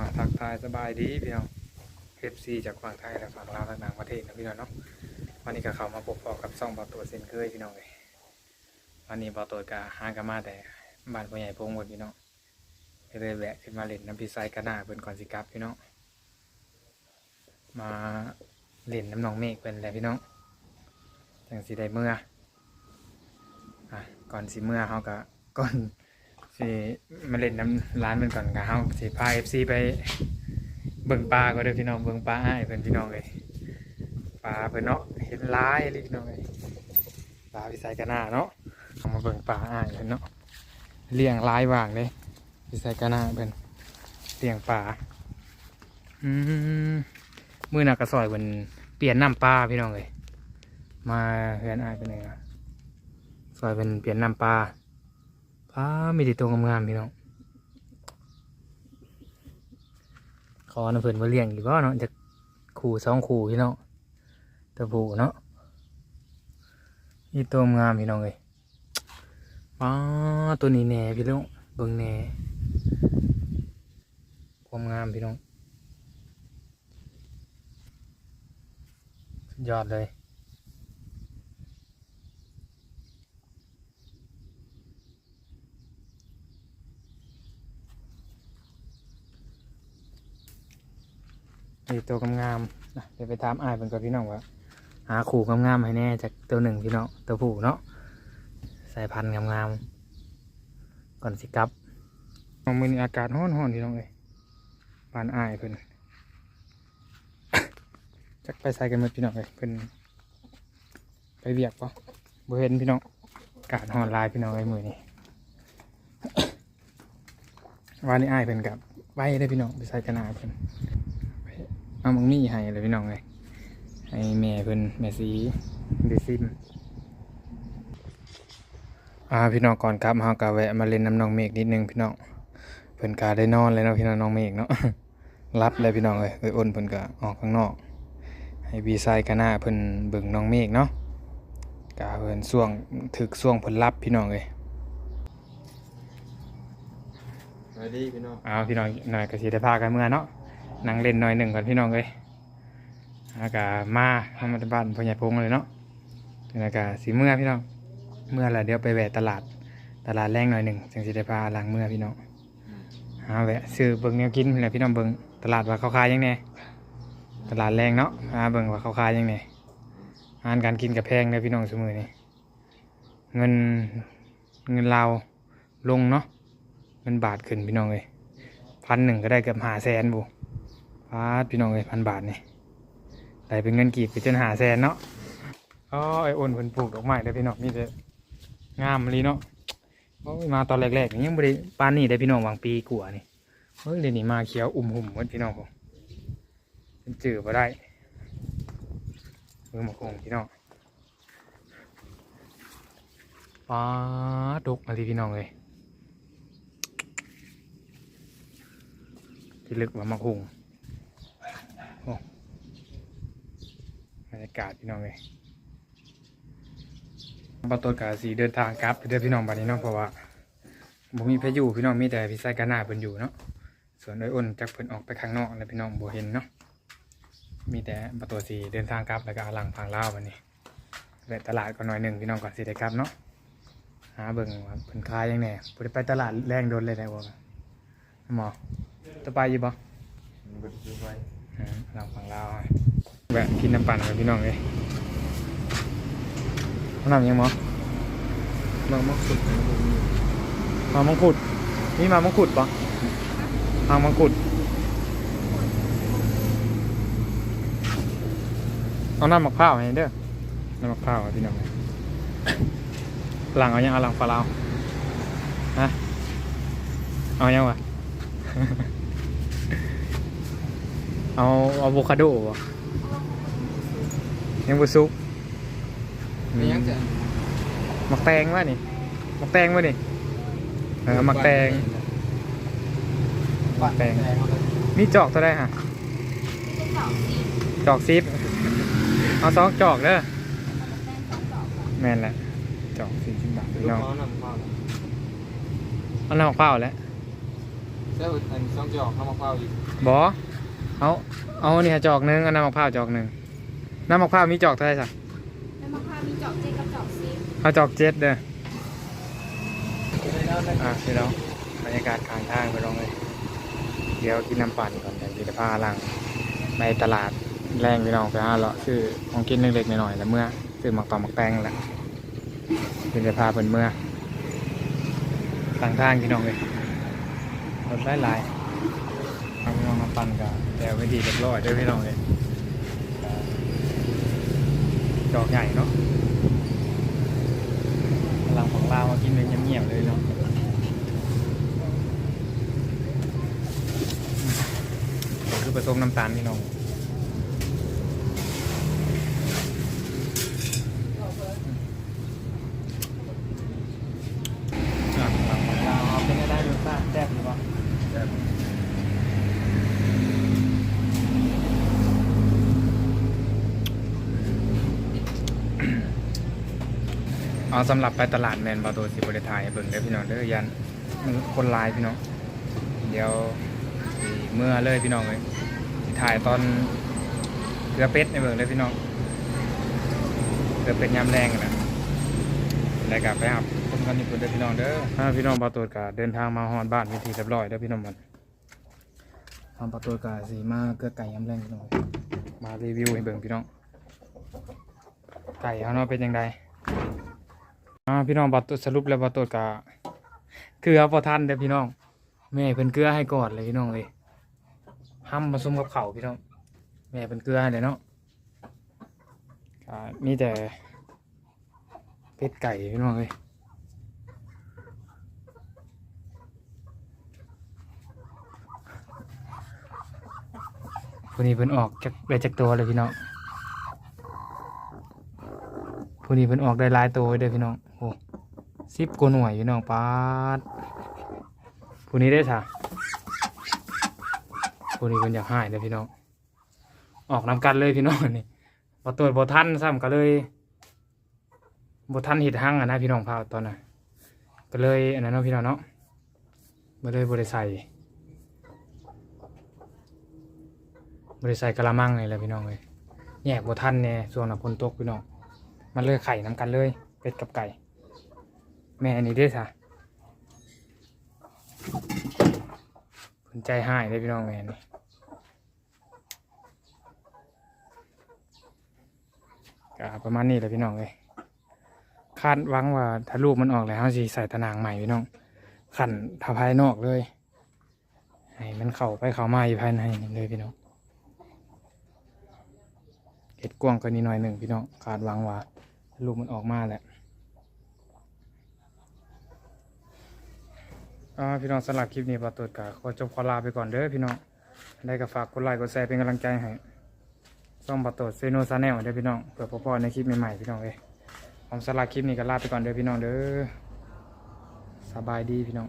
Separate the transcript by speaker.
Speaker 1: าทักทายสบายดีพี่น้อง FC จากฝั่งไทยและฝั่งลาวและต่างประเทศนะพี่น้องเนาะวันนี้ก็เข้ามาพบปอกับซ่องบอตัวเซนเคยพี่น้องเลยวันนี้บอตัวก็หางกันมาแต่บ้านพ่อใหญ่พงหมดพี่น้องก็เลยแวะขึ้นมาเล่นน้ำพิซไซกันหน้าเพิ่นก่อนสิกลับพี่น้องมาเล่นน้ำหนองเมฆเป็นแหละพี่น้องจังสิได้เมื่ออะก่อนสิเมื่อเขาก็ก่อน สิมาเล่นน้ำร้านมันก่อนกับเฮาสิพาเอฟซีไปเบิ่งปลาก็เด้อพี่น้องเบิ่งปลาอ้ายเพิ่นพี่น้องเลยปลาเพิ่นเนาะเห็นหลายเลยพี่น้องเลยปลาพิสัยกะหน้าเนาะเอามาเบิ่งปลาอ้ายเพิ่นเนาะเลี้ยงลายว่างเลยพิสัยกะหน้าเพิ่นเลี้ยงปลาอืมมื้อหนักกระซอยเพิ่นเปลี่ยนน้ำปลาพี่น้องเลยมาเฮือนอ้ายเพิ่นเองอะซอยเพิ่นเปลี่ยนน้ำปลา พามีแต่ตัวงามๆพี่น้องขอนะเพิ่นมาเลี้ยงอยู่บ่เนาะจะขู่สองขู่พี่น้องตัวผู้เนาะนี่ตัวงามพี่น้องเลยป้าตัวนี้แน่พี่น้องเบิ่งแน่ความงามพี่น้องสุดยอดเลย นี่ตัวงามๆนะเดี๋ยวไปถามอ้ายเป็นกับพี่น้องว่า หาขู่งามๆให้แน่จากตัวหนึ่งพี่น้องตัวผู้เนาะสายพันธุ์งามๆก่อนสิกลับมองมือนี้อากาศร้อนๆพี่น้องเลยปานอ้ายเพิ่นจักไปใส่กันหมดพี่น้องเลยเพิ่นไปเบียกปะบ่เห็นพี่น้องอากาศร้อนลายพี่น้องเลยมือนี้วันนี้อ้ายเพิ่นกับไว้ได้พี่น้องไปใส่กันหนาเพิ่น เอามังมี่ให้เลยพี่น้องเลยให้แม่เพิ่นแม่สีเดซิมอ่าพี่น้องก่อนครับเฮาก็แวะมาเล่นน้ำน้องเมฆนิดนึงพี่น้องเพิ่นก็ได้นอนเลยเนาะพี่น้องน้องเมฆเนาะรับเลยพี่น้องเลยเอ้ยอ้นเพิ่นก็ออกข้างนอก ให้บีไซกันหน้าเพิ่นเบิ่งน้องเมฆเนาะกาเพิ่นช่วงถึกช่วงเพิ่นรับพี่น้องเลย
Speaker 2: สวัสดีพี่น้อง
Speaker 1: เอาพี่น้องหน่อยก็สิได้พากันเมื่อเนาะ นั่งเล่นหน่อยหนึ่งก่อนพี่น้องเลยอากามาทำมาบ้านพ่อใหญ่พงเลยเนาะอากาสีเมื่อพี่น้อง เมื่อละเดี๋ยวไปแวะตลาด ตลาดแรงหน่อยหนึ่งจังสิได้พาล้างเมื่อพี่น้องหาแวะซื้อเบิ่งแนวกินพี่น้องพี่น้องเบิ่งตลาดว่าเขาขายยังไงตลาดแรงเนาะหาเบิ่งว่าเขาขายยังไงอาหารการกินกับแพงเลยพี่น้องสมือนี่เงินเงินเราวลงเนาะเงินบาทขึ้นพี่น้องเลยพันหนึ่งก็ได้เกือบหาแสนบุ พาดพี่น้องเลยพันบาทนี่ได้เป็นเงินกีบไปจนหาแสนเนาะอ๋อไอโอนเพิ่นปลูกดอกไม้เด้อพี่น้องนี่จะงามเลยเนาะโอ้ยมาตอนแรกๆนี่ยังบริปานนี่ได้พี่น้องหวังปีกัวนี่เฮ้ยเดี๋ยวนี้มาเขียวอุ่มหุ่มหมดพี่น้องผมเป็นจืดมาได้มือหมกคงพี่น้องป้าดกมาทีพี่น้องเลยที่ลึกกว่ามักหุงโอ้บรรยากาศพี่น้องเลยบอตัวกาสีเดินทางกลับเด้อพี่น้องบัดนี้เนาะเพราะว่าบ่มีพายุพี่น้องมีแต่พี่ไซกาหน้าเพิ่นอยู่เนาะส่วนโดยอ้นจักเพิ่นออกไปข้างนอกแล้วพี่น้องบ่เห็นเนาะมีแต่บอตัวสีเดินทางกลับแล้วก็เอาหลังพังเล่าวบัดนี้แวะตลาดก็หน่อยหนึ่งพี่น้องก่อนสิได้กลับเนาะหาเบิ่งว่าเพิ่นขายยังไงบ่ได้ไปตลาดแรงโดนเลยได้บ่หมอจะไปอยู่บ่
Speaker 2: มันเป็นซื้อไว้
Speaker 1: อืมเราฝั่งเราวอะ แวะกินน้ำปั่นกับพี่น้องเลยเอาน้ำยังหมอ
Speaker 2: มามักสุดของผมนี่
Speaker 1: มามังคุด นี่มามังคุดปะมามังคุด เอาน้ำมะพร้าวให้เด้อ น้ำมะพร้าวอะพี่น้องหลังเอายังเอาหลังปลาลาวฮะ เอายังวะ เอาอะโวคาโดบ่ ยังบุซุก
Speaker 2: ไม่ยังจะ
Speaker 1: มักแตงวะนี่มักแตงวะนี่เออมักแตง
Speaker 2: ปัดแตง
Speaker 1: มีจอกเท่าไรฮะจอกซิปเอาสองจอกเด้อแม่นแหละจอกสี่สิบบาท
Speaker 2: ลู
Speaker 1: พี่
Speaker 2: ก
Speaker 1: น้อง
Speaker 2: น้องนำข้าว
Speaker 1: เอาน้ำมะพร้าวแล้ว
Speaker 2: แล้วอันสองจอกน้ำมะพร้าวอีก
Speaker 1: บอเอาเอาเนี่ยจอกหนึงเอาน้ำมะพร้าวจอกหนึ่ง น้ำมะพร้าวมีจอกเท่าไหร่สัก
Speaker 3: แล้วมะพร้าวมีจอกเจ็ดกับจอกสิบ
Speaker 1: เอาจอกเจ็ดเด้ออะพี่น้องบรรยากาศข้างทางไปลองเลยเดี๋ยวกินน้ำปั่นก่อนเดี๋ยวจะพาหลังไปตลาดแรงพี่น้องไปหาเลาะซื้อของกินเล็กๆหน่อยๆแล้วเมื่อซื้อหมักตอมหมักแตงแหละเดี๋ยวจะพาเพิ่นเมื่อทางทางพี่น้องเลยรถหลายๆทางพี่น้องน้ำปั่นกับแต่ไม่ดีเรียบร้อยเด้วยพี่น้องเลย ดอกใหญ่เนาะกำลังของเรามากินเป็นเงียบๆเลยเนาะคือผสมน้ำตาลพี่น้องอะฝั่งของเราเอาเป็นได้รสชาติแซ่บหรือเปล่า เอาสำหรับไปตลาดแมนบาโตสิบริทายให้เบิ่งเด้อพี่น้องเด้อยันมันคนหลายพี่น้อง เดี๋ยวสิเมื่อเลยพี่น้องเลยสิถ่ายตอนเกลือเป็ดในเบิ่งเลยพี่น้องเกลือเป็ดยำแรงกันนะแล้วก็ไปหับคนกันญี่ปุ่นเด้อพี่น้องเด้อถ้าพี่น้องปาตูดกะเดินทางมาฮอดบ้านวิธีเรียบร้อยเด้อพี่น้องมันทางปาตูดกะสีมาเกลือไก่ยำแรงพี่น้องมารีวิวให้เบิ่งพี่น้อง ไก่เขาเนาะเป็นยังไง อ่าพี่น้องปาตูดสรุปแล้วปาตูดกะเกลือพอทันเด้อพี่น้อง แม่เพิ่นเกลือให้ก่อนเลยพี่น้องเลยห้ำผสมกับเขาพี่น้อง แม่เพิ่นเกลือให้เลยเนาะก็มีแต่เป็ดไก่พี่น้องเลยผู้นี้เพิ่นออกจากได้จากตัวเลยพี่น้อง ผู้นี้เพิ่นออกได้หลายตัวเด้อพี่น้องโอ้สิบกว่าหน่วยพี่น้องปาดผู้นี้ได้ค่ะผู้นี้เป็นอยากหายเลยพี่น้องออกนำกันเลยพี่น้องนี่พอตัวบทันซ้ำก็เลยบทันหิดหั่งอะนะพี่น้องพาตอนน่ะก็เลยอันนั้นเนาะพี่น้องเนาะมาเลยบริใส่บริใส่กะละมังเลยแหละพี่น้องเลยแยกบทันเนี่ยส่วนน่ะพนตกพี่น้อง มันเลยไข่น้ำกันเลย เป็ดกับไก่ แม่อันนี้ได้ค่ะสนใจหายเลยพี่น้องแมนนี่ก็ประมาณนี้แหละพี่น้องเลยคาดหวังว่าถ้าลูกมันออกแล้วเราสิใส่ตะนางใหม่พี่น้องขันทาภายนอกเลยให้มันเข้าไปเข้ามาอยู่ภายในนี่เลยพี่น้อง เห็ดกว้างกว่านี้หน่อยหนึ่งพี่น้องคาดหวังว่าลูกมันออกมาแหละพี่น้องสำหรับคลิปนี้ปาตูดกะขอจบขอลาไปก่อนเด้อพี่น้องได้ก็ฝากกดไลค์กดแชร์เป็นกำลังใจให้ซ่องปาตูดเซโนซาแนลเด้อพี่น้องเพื่อพอๆในคลิปใหม่ๆพี่น้องเอ้ผมสำหรับคลิปนี้ก็ลาไปก่อนเด้อพี่น้องเด้อสบายดีพี่น้อง